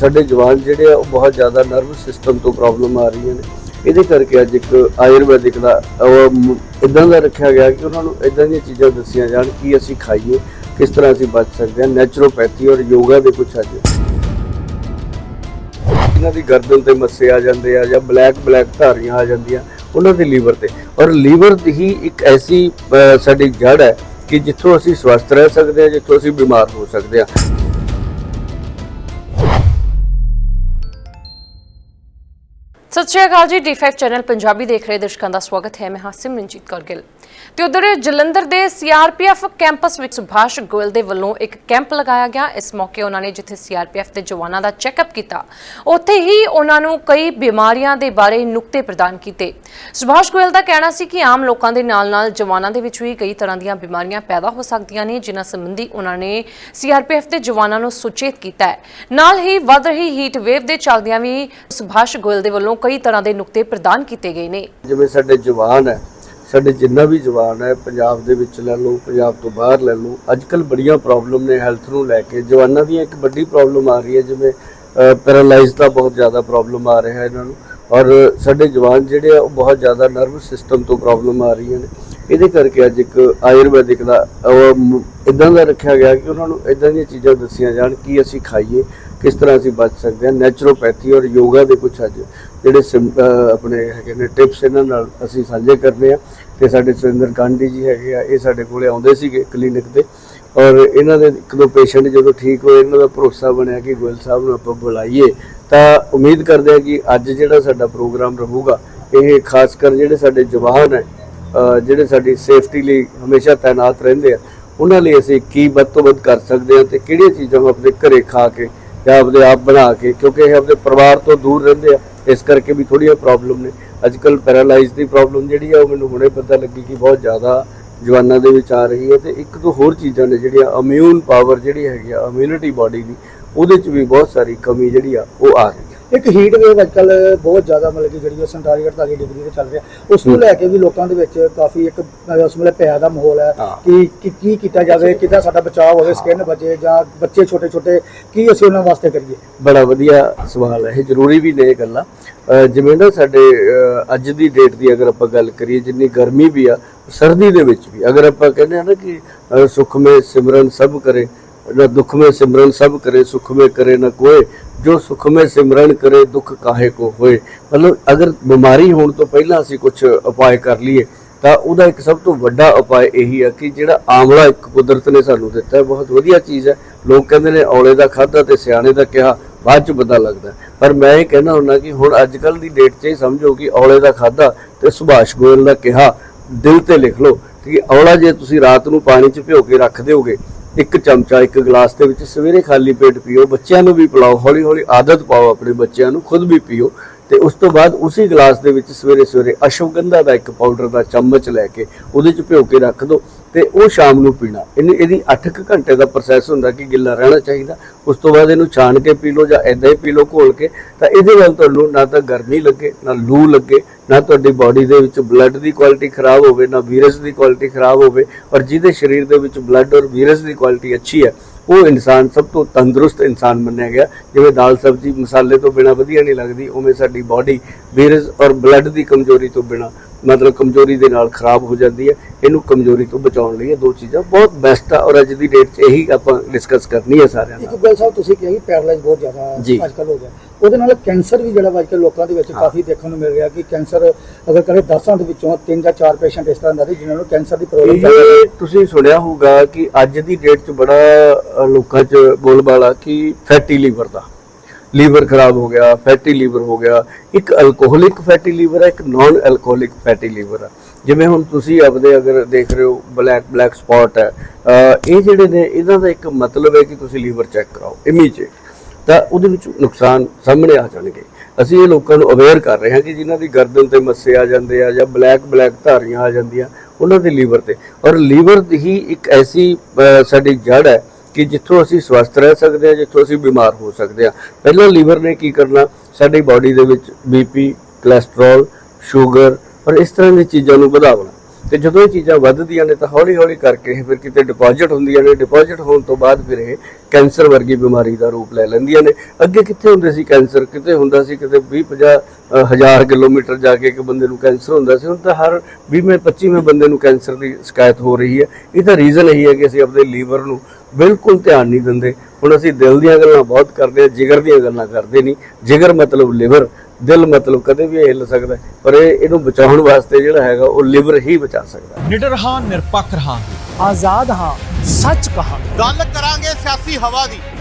ਸਾਡੇ ਜਵਾਨ ਜਿਹੜੇ ਆ, ਉਹ ਬਹੁਤ ਜ਼ਿਆਦਾ ਨਰਵਸ ਸਿਸਟਮ ਤੋਂ ਪ੍ਰੋਬਲਮ ਆ ਰਹੀਆਂ ਨੇ। ਇਹਦੇ ਕਰਕੇ ਅੱਜ ਇੱਕ ਆਯੁਰਵੈਦਿਕ ਦਾ ਇਦਾਂ ਦਾ ਰੱਖਿਆ ਗਿਆ ਕਿ ਉਹਨਾਂ ਨੂੰ ਇਦਾਂ ਦੀਆਂ ਚੀਜ਼ਾਂ ਦੱਸੀਆਂ ਜਾਣ ਕਿ ਅਸੀਂ ਖਾਈਏ, ਕਿਸ ਤਰ੍ਹਾਂ ਅਸੀਂ ਬਚ ਸਕਦੇ ਹਾਂ ਨੈਚੁਰੋਪੈਥੀ ਔਰ ਯੋਗਾ ਦੇ ਕੁਝ ਅੱਜ। ਇਹਨਾਂ ਦੀ ਗਰਦਨ ਤੇ ਮੱਸੇ ਆ ਜਾਂਦੇ ਆ ਜਾਂ ਬਲੈਕ ਬਲੈਕ ਧਾਰੀਆਂ ਆ ਜਾਂਦੀਆਂ ਉਹਨਾਂ ਦੇ ਲੀਵਰ ਤੇ। ਔਰ ਲੀਵਰ ਦੀ ਹੀ ਇੱਕ ਐਸੀ ਸਾਡੀ ਜੜ ਹੈ ਕਿ ਜਿੱਥੋਂ ਅਸੀਂ ਸਵਸਥ ਰਹਿ ਸਕਦੇ ਹਾਂ, ਜਿੱਥੋਂ ਅਸੀਂ ਬਿਮਾਰ ਹੋ ਸਕਦੇ ਹਾਂ। ਸਤਿ ਸ਼੍ਰੀ ਅਕਾਲ ਜੀ ਡੀ5 ਚੈਨਲ ਪੰਜਾਬੀ ਦੇਖ ਰਹੇ ਦਰਸ਼ਕਾਂ ਦਾ ਸਵਾਗਤ ਹੈ। ਮੈਂ ਹਾਂ ਸਿਮਰਨਜੀਤ ਕੌਰ ਗਿੱਲ। ਤੇ ਉਧਰ ਜਲੰਧਰ ਦੇ ਸੀਆਰਪੀਐਫ ਕੈਂਪਸ ਵਿੱਚ ਸੁਭਾਸ਼ ਗੋਇਲ ਦੇ ਵੱਲੋਂ ਇੱਕ ਕੈਂਪ ਲਗਾਇਆ ਗਿਆ। ਇਸ ਮੌਕੇ ਉਹਨਾਂ ਨੇ ਜਿੱਥੇ ਸੀਆਰਪੀਐਫ ਦੇ ਜਵਾਨਾਂ ਦਾ ਚੈੱਕਅਪ ਕੀਤਾ, ਉੱਥੇ ਹੀ ਉਹਨਾਂ ਨੂੰ ਕਈ ਬਿਮਾਰੀਆਂ ਦੇ ਬਾਰੇ ਨੁਕਤੇ ਪ੍ਰਦਾਨ ਕੀਤੇ। ਸੁਭਾਸ਼ ਗੋਇਲ ਦਾ ਕਹਿਣਾ ਸੀ ਕਿ ਆਮ ਲੋਕਾਂ ਦੇ ਨਾਲ-ਨਾਲ ਜਵਾਨਾਂ ਦੇ ਵਿੱਚ ਵੀ ਕਈ ਤਰ੍ਹਾਂ ਦੀਆਂ ਬਿਮਾਰੀਆਂ ਪੈਦਾ ਹੋ ਸਕਦੀਆਂ ਨੇ, ਜਿਨ੍ਹਾਂ ਸੰਬੰਧੀ ਉਹਨਾਂ ਨੇ ਸੀਆਰਪੀਐਫ ਦੇ ਜਵਾਨਾਂ ਨੂੰ ਸੁਚੇਤ ਕੀਤਾ ਹੈ। ਨਾਲ ਹੀ ਵੱਧ ਰਹੀ ਹੀਟ ਵੇਵ ਦੇ ਚੱਲਦਿਆਂ ਵੀ ਸੁਭਾਸ਼ ਗੋਇਲ ਦੇ ਵੱਲੋਂ ਕਈ ਤਰ੍ਹਾਂ ਦੇ ਨੁਕਤੇ ਪ੍ਰਦਾਨ ਕੀਤੇ ਗਏ ਨੇ। ਜਿਵੇਂ ਸਾਡੇ ਜਵਾਨ ਹੈ ਸਾਡੇ ਜਿੰਨਾ ਵੀ ਜਵਾਨ ਹੈ, ਪੰਜਾਬ ਦੇ ਵਿੱਚ ਲੈ ਲਓ, ਪੰਜਾਬ ਤੋਂ ਬਾਹਰ ਲੈ ਲਓ ਅੱਜ ਕੱਲ ਬੜੀਆਂ ਪ੍ਰੋਬਲਮ ਨੇ ਹੈਲਥ ਨੂੰ ਲੈ ਕੇ। ਜਵਾਨਾਂ ਦੀ ਇੱਕ ਵੱਡੀ ਪ੍ਰੋਬਲਮ ਆ ਰਹੀ ਹੈ, ਜਿਵੇਂ ਪੈਰਾਲਾਈਜ਼ ਦਾ ਬਹੁਤ ਜ਼ਿਆਦਾ ਪ੍ਰੋਬਲਮ ਆ ਰਿਹਾ ਹੈ ਇਹਨਾਂ ਨੂੰ। ਔਰ ਸਾਡੇ ਜਵਾਨ ਜਿਹੜੇ ਆ, ਉਹ ਬਹੁਤ ਜ਼ਿਆਦਾ ਨਰਵਸ ਸਿਸਟਮ ਤੋਂ ਪ੍ਰੋਬਲਮ ਆ ਰਹੀਆਂ ਨੇ। ਇਹਦੇ ਕਰਕੇ ਅੱਜ ਇੱਕ ਆਯੁਰਵੈਦਿਕ ਦਾ ਇਦਾਂ ਦਾ ਰੱਖਿਆ ਗਿਆ ਕਿ ਉਹਨਾਂ ਨੂੰ ਇਦਾਂ ਦੀਆਂ ਚੀਜ਼ਾਂ ਦੱਸੀਆਂ ਜਾਣ ਕਿ ਅਸੀਂ ਖਾਈਏ। ਕਿਸ ਤਰ੍ਹਾਂ ਅਸੀਂ ਬਚ ਸਕਦੇ ਹਾਂ ਨੈਚੁਰੋਪੈਥੀ ਔਰ ਯੋਗਾ ਦੇ ਕੁਝ ਅੱਜ ਜਿਹੜੇ ਸਿਮ- ਆਪਣੇ ਹੈਗੇ ਨੇ ਟਿਪਸ ਇਹਨਾਂ ਨਾਲ ਅਸੀਂ ਸਾਂਝੇ ਕਰਨੇ ਆ ਤੇ ਸਾਡੇ ਸੁਰਿੰਦਰ ਕਾਂਡੀ ਜੀ ਹੈਗੇ ਆ, ਇਹ ਸਾਡੇ ਕੋਲੇ ਆਉਂਦੇ ਸੀਗੇ ਕਲੀਨਿਕ ਤੇ ਔਰ ਇਹਨਾਂ ਦੇ ਇੱਕ ਦੋ ਪੇਸ਼ੈਂਟ ਜਦੋਂ ਠੀਕ ਹੋਏ, ਇਹਨਾਂ ਦਾ ਭਰੋਸਾ ਬਣਿਆ ਕਿ ਗੋਇਲ ਸਾਹਿਬ ਨੂੰ ਆਪਾਂ ਬੁਲਾਈਏ, ਤਾਂ ਉਮੀਦ ਕਰਦੇ ਆ ਕਿ ਅੱਜ ਜਿਹੜਾ ਸਾਡਾ ਪ੍ਰੋਗਰਾਮ ਰਹੂਗਾ, ਇਹ ਖਾਸ ਕਰ ਜਿਹੜੇ ਸਾਡੇ ਜਵਾਨ ਹੈ ਜਿਹੜੇ ਸਾਡੀ ਸੇਫਟੀ ਲਈ ਹਮੇਸ਼ਾ ਤਾਇਨਾਤ ਰਹਿੰਦੇ ਆ, ਉਹਨਾਂ ਲਈ ਅਸੀਂ ਕੀ ਵੱਧ ਤੋਂ ਵੱਧ ਕਰ ਸਕਦੇ ਹਾਂ ਤੇ ਕਿਹੜੀਆਂ ਚੀਜ਼ਾਂ ਆਪਣੇ ਘਰੇ ਖਾ ਕੇ ਜਾਂ ਆਪਦੇ ਆਪ ਬਣਾ ਕੇ, ਕਿਉਂਕਿ ਇਹ ਆਪਦੇ ਪਰਿਵਾਰ ਤੋਂ ਦੂਰ ਰਹਿੰਦੇ ਆ, ਇਸ ਕਰਕੇ ਵੀ ਥੋੜੀਆਂ ਪ੍ਰੋਬਲਮ ਨੇ। ਅੱਜ ਕੱਲ ਪੈਰਾਲਾਈਜ਼ ਦੀ ਪ੍ਰੋਬਲਮ ਜਿਹੜੀ ਆ, ਉਹ ਮੈਨੂੰ ਹੁਣੇ ਪਤਾ ਲੱਗੀ ਕਿ ਬਹੁਤ ਜ਼ਿਆਦਾ ਜਵਾਨਾਂ ਦੇ ਵਿੱਚ ਆ ਰਹੀ ਹੈ ਤੇ ਇੱਕ ਦੋ ਹੋਰ ਚੀਜ਼ਾਂ ਨੇ ਜਿਹੜੀਆਂ ਇਮਿਊਨ ਪਾਵਰ ਜਿਹੜੀ ਹੈਗੀ ਆ ਇਮਿਊਨਿਟੀ ਬਾਡੀ ਦੀ, ਉਹਦੇ 'ਚ ਵੀ ਬਹੁਤ ਸਾਰੀ ਕਮੀ ਜਿਹੜੀ ਆ, ਉਹ ਆ ਰਹੀ ਇੱਕ ਹੀਟ ਵੇਵ ਅੱਜਕੱਲ ਬਹੁਤ ਜ਼ਿਆਦਾ ਮਤਲਬ ਕਿ ਜਿਹੜੀ ਉਹ 47 48 ਡਿਗਰੀ ਤੇ ਚੱਲ ਰਿਹਾ। ਉਸ ਨੂੰ ਲੈ ਕੇ ਵੀ ਲੋਕਾਂ ਦੇ ਵਿੱਚ ਕਾਫੀ ਇੱਕ ਉਸ ਵੇਲੇ ਪਿਆ ਦਾ ਮਾਹੌਲ ਹੈ। ਕਿ ਕਿ ਕੀ ਕੀਤਾ ਜਾਵੇ ਕਿੱਦਾਂ ਸਾਡਾ ਬਚਾਅ ਹੋਵੇ ਸਕਿਨ ਬਚੇ ਜਾਂ ਬੱਚੇ ਛੋਟੇ ਛੋਟੇ ਕੀ ਅਸੀਂ ਉਹਨਾਂ ਵਾਸਤੇ ਕਰੀਏ? ਬੜਾ ਵਧੀਆ ਸਵਾਲ ਹੈ ਇਹ ਜ਼ਰੂਰੀ ਵੀ ਨੇ ਇਹ ਗੱਲਾਂ। ਜਿਵੇਂ ਨਾ ਸਾਡੇ ਅੱਜ ਦੀ ਡੇਟ ਦੀ ਅਗਰ ਆਪਾਂ ਗੱਲ ਕਰੀਏ ਜਿੰਨੀ ਗਰਮੀ ਵੀ ਆ ਸਰਦੀ ਦੇ ਵਿੱਚ ਵੀ ਅਗਰ ਆਪਾਂ ਕਹਿੰਦੇ ਆ ਨਾ ਕਿ ਅਹ ਸੁਖ ਮੇ ਸਿਮਰਨ ਸਭ ਕਰੇ ਨਾ ਦੁੱਖ ਮੇ ਸਿਮਰਨ ਸਭ ਕਰੇ ਸੁਖ ਮੇ ਕਰੇ ਨਾ ਕੋਏ ਜੋ ਸੁਖ ਮੇ ਸਿਮਰਨ ਕਰੇ, ਦੁੱਖ ਕਾਹੇ ਕੋ ਹੋਏ। ਮਤਲਬ ਅਗਰ ਬਿਮਾਰੀ ਹੋਣ ਤੋਂ ਪਹਿਲਾਂ ਅਸੀਂ ਕੁਝ ਉਪਾਅ ਕਰ ਲਈਏ, ਤਾਂ ਉਹਦਾ ਇੱਕ ਸਭ ਤੋਂ ਵੱਡਾ ਉਪਾਅ ਇਹੀ ਹੈ ਕਿ ਜਿਹੜਾ ਆਮਲਾ ਇੱਕ ਕੁਦਰਤ ਨੇ ਸਾਨੂੰ ਦਿੱਤਾ ਹੈ। ਬਹੁਤ ਵਧੀਆ ਚੀਜ਼ ਹੈ। ਲੋਕ ਕਹਿੰਦੇ ਨੇ, ਔਲੇ ਦਾ ਖਾਦਾ ਤੇ ਸਿਆਣੇ ਦਾ ਕਿਹਾ, ਬਾਅਦ ਚ ਪਤਾ ਲੱਗਦਾ। ਪਰ ਮੈਂ ਇਹ ਕਹਿਣਾ ਹੁੰਦਾ ਕਿ ਹੁਣ ਅੱਜ ਕੱਲ ਦੀ ਡੇਟ 'ਚ ਇਹ ਸਮਝੋ ਕਿ ਔਲੇ ਦਾ ਖਾਦਾ ਤੇ ਸੁਭਾਸ਼ ਗੋਇਲ ਦਾ ਕਿਹਾ, ਦਿਲ ਤੇ ਲਿਖ ਲਓ ਕਿ ਔਲਾ ਜੇ ਤੁਸੀਂ ਰਾਤ ਨੂੰ ਪਾਣੀ 'ਚ ਭਿਓ ਕੇ ਰੱਖ ਦਿਓਗੇ ਇੱਕ ਚਮਚਾ, ਇੱਕ ਗਲਾਸ ਦੇ ਵਿੱਚ ਸਵੇਰੇ ਖਾਲੀ ਪੇਟ ਪੀਓ, ਬੱਚਿਆਂ ਨੂੰ ਵੀ ਪਿਲਾਓ ਹੌਲੀ ਹੌਲੀ ਆਦਤ ਪਾਓ ਆਪਣੇ ਬੱਚਿਆਂ ਨੂੰ, ਖੁਦ ਵੀ ਪੀਓ ਤੇ ਉਸ ਤੋਂ ਬਾਅਦ ਉਸੇ ਗਲਾਸ ਦੇ ਵਿੱਚ ਸਵੇਰੇ ਸਵੇਰੇ ਅਸ਼ਵਗੰਧਾ ਦਾ ਇੱਕ ਪਾਊਡਰ ਦਾ ਚਮਚ ਲੈ ਕੇ ਉਹਦੇ 'ਚ ਭਿਓ ਕੇ ਰੱਖ ਦਿਓ ਤੇ ਉਹ ਸ਼ਾਮ ਨੂੰ ਪੀਣਾ। ਇਹਨੂੰ ਇਹਦੀ 8 ਕੁ ਘੰਟੇ ਦਾ ਪ੍ਰੋਸੈਸ ਹੁੰਦਾ ਕਿ ਗਿੱਲਾ ਰਹਿਣਾ ਚਾਹੀਦਾ। ਉਸ ਤੋਂ ਬਾਅਦ ਇਹਨੂੰ ਛਾਣ ਕੇ ਪੀ ਲਓ ਜਾਂ ਐਦਾਂ ਹੀ ਪੀ ਲਓ ਘੋਲ ਕੇ। ਤਾਂ ਇਹਦੇ ਨਾਲ ਤੁਹਾਨੂੰ ਨਾ ਤਾਂ ਗਰਮੀ ਲੱਗੇ, ਨਾ ਲੂ ਲੱਗੇ, ਨਾ ਤੁਹਾਡੀ ਬਾਡੀ ਦੇ ਵਿੱਚ ਬਲੱਡ ਦੀ ਕੁਆਲਿਟੀ ਖਰਾਬ ਹੋਵੇ, ਨਾ ਵੀਰਸ ਦੀ ਕੁਆਲਿਟੀ ਖਰਾਬ ਹੋਵੇ। ਔਰ ਜਿਹਦੇ ਸਰੀਰ ਦੇ ਵਿੱਚ ਬਲੱਡ ਔਰ ਵੀਰਸ ਦੀ ਕੁਆਲਿਟੀ ਅੱਛੀ ਹੈ, ਉਹ ਇਨਸਾਨ ਸਭ ਤੋਂ ਤੰਦਰੁਸਤ ਇਨਸਾਨ ਮੰਨਿਆ ਗਿਆ। ਜਿਵੇਂ ਦਾਲ, ਸਬਜ਼ੀ, ਮਸਾਲੇ ਤੋਂ ਬਿਨਾ ਵਧੀਆ ਨਹੀਂ ਲੱਗਦੀ, ਉਵੇਂ ਸਾਡੀ ਬਾਡੀ ਵੀਰਸ ਔਰ ਬਲੱਡ ਦੀ ਕਮਜ਼ੋਰੀ ਤੋਂ ਬਿਨਾ ਮਤਲਬ ਕਮਜ਼ੋਰੀ ਦੇ ਨਾਲ ਖਰਾਬ ਹੋ ਜਾਂਦੀ ਹੈ ਇਹਨੂੰ ਕਮਜ਼ੋਰੀ ਤੋਂ ਬਚਾਉਣ ਲਈ ਇਹ ਦੋ ਚੀਜ਼ਾਂ ਬਹੁਤ ਬੈਸਟ ਆ ਔਰ ਅੱਜ ਦੀ ਡੇਟ 'ਚ ਇਹੀ ਆਪਾਂ ਡਿਸਕਸ ਕਰਨੀ ਹੈ ਸਾਰਿਆਂ ਇੱਕ ਨਾਲ ਗੱਲ ਸਾਹਿਬ ਤੁਸੀਂ ਕਿਹਾ ਕਿ ਪੈਰਾਲਾਈਜ਼ ਬਹੁਤ ਜ਼ਿਆਦਾ ਜੀ। ਅੱਜਕੱਲ ਹੋ ਗਿਆ। ਉਹਦੇ ਨਾਲ ਕੈਂਸਰ ਵੀ ਜਿਹੜਾ ਅੱਜਕੱਲ ਲੋਕਾਂ ਦੇ ਵਿੱਚ ਕਾਫੀ ਦੇਖਣ ਨੂੰ ਮਿਲ ਰਿਹਾ ਕਿ ਕੈਂਸਰ ਅਗਰ ਕਰੇ 10 ਦੇ ਵਿੱਚੋਂ 3 ਜਾਂ 4 ਪੇਸ਼ੈਂਟ ਇਸ ਤਰ੍ਹਾਂ ਦੇ ਜਿਨ੍ਹਾਂ ਨੂੰ ਕੈਂਸਰ ਦੀ ਪ੍ਰੋਬਲਮ ਹੈ ਇਹ ਤੁਸੀਂ ਸੁਣਿਆ ਹੋਊਗਾ ਕਿ ਅੱਜ ਦੀ ਡੇਟ 'ਚ ਬੜਾ ਲੋਕਾਂ 'ਚ ਬੋਲਬਾਲਾ ਕਿ ਫੈਟੀ ਲੀਵਰ ਦਾ। ਲੀਵਰ ਖਰਾਬ ਹੋ ਗਿਆ, ਫੈਟੀ ਲੀਵਰ ਹੋ ਗਿਆ। ਇੱਕ ਅਲਕੋਹਲਿਕ ਫੈਟੀ ਲੀਵਰ ਹੈ ਇੱਕ ਨਾਨ ਅਲਕੋਹਲਿਕ ਫੈਟੀ ਲੀਵਰ ਹੈ ਜਿਵੇਂ ਹੁਣ ਤੁਸੀਂ ਆਪਦੇ ਅਗਰ ਦੇਖ ਰਹੇ ਹੋ ਬਲੈਕ ਬਲੈਕ ਸਪੌਟ ਹੈ। ਇਹ ਜਿਹੜੇ ਨੇ, ਇਹਨਾਂ ਦਾ ਇੱਕ ਮਤਲਬ ਹੈ ਕਿ ਤੁਸੀਂ ਲੀਵਰ ਚੈੱਕ ਕਰਾਓ ਇਮੀਡੀਏਟ ਤਾਂ ਉਹਦੇ ਵਿੱਚ ਨੁਕਸਾਨ ਸਾਹਮਣੇ ਆ ਜਾਣਗੇ। ਅਸੀਂ ਇਹ ਲੋਕਾਂ ਨੂੰ ਅਵੇਅਰ ਕਰ ਰਹੇ ਹਾਂ ਕਿ ਜਿਨ੍ਹਾਂ ਦੀ ਗਰਦਨ ਤੇ ਮੱਸੇ ਆ ਜਾਂਦੇ ਆ ਜਾਂ ਬਲੈਕ ਬਲੈਕ ਧਾਰੀਆਂ ਆ ਜਾਂਦੀਆਂ, ਉਹਨਾਂ ਦੇ ਲੀਵਰ ਤੇ। ਔਰ ਲੀਵਰ ਹੀ ਇੱਕ ਐਸੀ ਸਾਡੀ ਜੜ ਹੈ ਕਿ ਜਿੱਥੋਂ ਅਸੀਂ ਸਵਸਥ ਰਹਿ ਸਕਦੇ ਹਾਂ, ਜਿੱਥੋਂ ਅਸੀਂ ਬਿਮਾਰ ਹੋ ਸਕਦੇ ਹਾਂ। ਪਹਿਲਾਂ ਲੀਵਰ ਨੇ ਕੀ ਕਰਨਾ? ਸਾਡੀ ਬਾਡੀ ਦੇ ਵਿੱਚ ਬੀਪੀ ਕੋਲੇਸਟ੍ਰੋਲ ਸ਼ੂਗਰ ਔਰ ਇਸ ਤਰ੍ਹਾਂ ਦੀਆਂ ਚੀਜ਼ਾਂ ਨੂੰ ਵਧਾਉਣਾ। ਤੇ ਜਦੋਂ ਇਹ ਚੀਜ਼ਾਂ ਵੱਧਦੀਆਂ ਨੇ ਤਾਂ ਹੌਲੀ ਹੌਲੀ ਕਰਕੇ ਇਹ ਫਿਰ ਕਿਤੇ ਡਿਪੋਜ਼ਿਟ ਹੁੰਦੀਆਂ ਨੇ। ਡਿਪੋਜ਼ਿਟ ਹੋਣ ਤੋਂ ਬਾਅਦ ਫਿਰ ਇਹ ਕੈਂਸਰ ਵਰਗੀ ਬਿਮਾਰੀ ਦਾ ਰੂਪ ਲੈ ਲੈਂਦੀਆਂ ਨੇ। ਅੱਗੇ ਕਿੱਥੇ ਹੁੰਦੇ ਸੀ ਕੈਂਸਰ ਕਿਤੇ ਹੁੰਦਾ ਸੀ ਕਿਤੇ 20 50 ਹਜ਼ਾਰ ਕਿਲੋਮੀਟਰ ਜਾ ਕੇ ਇੱਕ ਬੰਦੇ ਨੂੰ ਕੈਂਸਰ ਹੁੰਦਾ ਸੀ। ਹੁਣ ਤਾਂ ਹਰ 20ਵੇਂ 25ਵੇਂ ਬੰਦੇ ਨੂੰ ਕੈਂਸਰ ਦੀ ਸ਼ਿਕਾਇਤ ਹੋ ਰਹੀ ਹੈ। ਇਹਦਾ ਰੀਜ਼ਨ ਇਹੀ ਹੈ ਕਿ ਅਸੀਂ ਆਪਣੇ ਲੀਵਰ ਨੂੰ ਬਿਲਕੁਲ ਧਿਆਨ ਨਹੀਂ ਦਿੰਦੇ। ਹੁਣ ਅਸੀਂ ਦਿਲ ਦੀਆਂ ਗੱਲਾਂ ਬਹੁਤ ਕਰਦੇ ਹਾਂ ਜਿਗਰ ਦੀਆਂ ਗੱਲਾਂ ਕਰਦੇ ਨਹੀਂ। ਜਿਗਰ ਮਤਲਬ ਲਿਵਰ ਦਿਲ ਮਤਲਬ ਕਦੇ ਵੀ ਹਿੱਲ ਸਕਦਾ ਹੈ। ਪਰ ਇਹ ਇਹਨੂੰ ਬਚਾਉਣ ਵਾਸਤੇ ਜਿਹੜਾ ਹੈਗਾ ਉਹ ਲਿਵਰ ਹੀ ਬਚਾ ਸਕਦਾ ਹੈ। ਨਿਡਰ ਹਾਂ ਨਿਰਪੱਖ ਰਹਾਂਗੇ। ਆਜ਼ਾਦ ਹਾਂ ਸੱਚ ਕਹਾਂਗੇ। ਗੱਲ ਕਰਾਂਗੇ ਸਿਆਸੀ ਹਵਾ ਦੀ।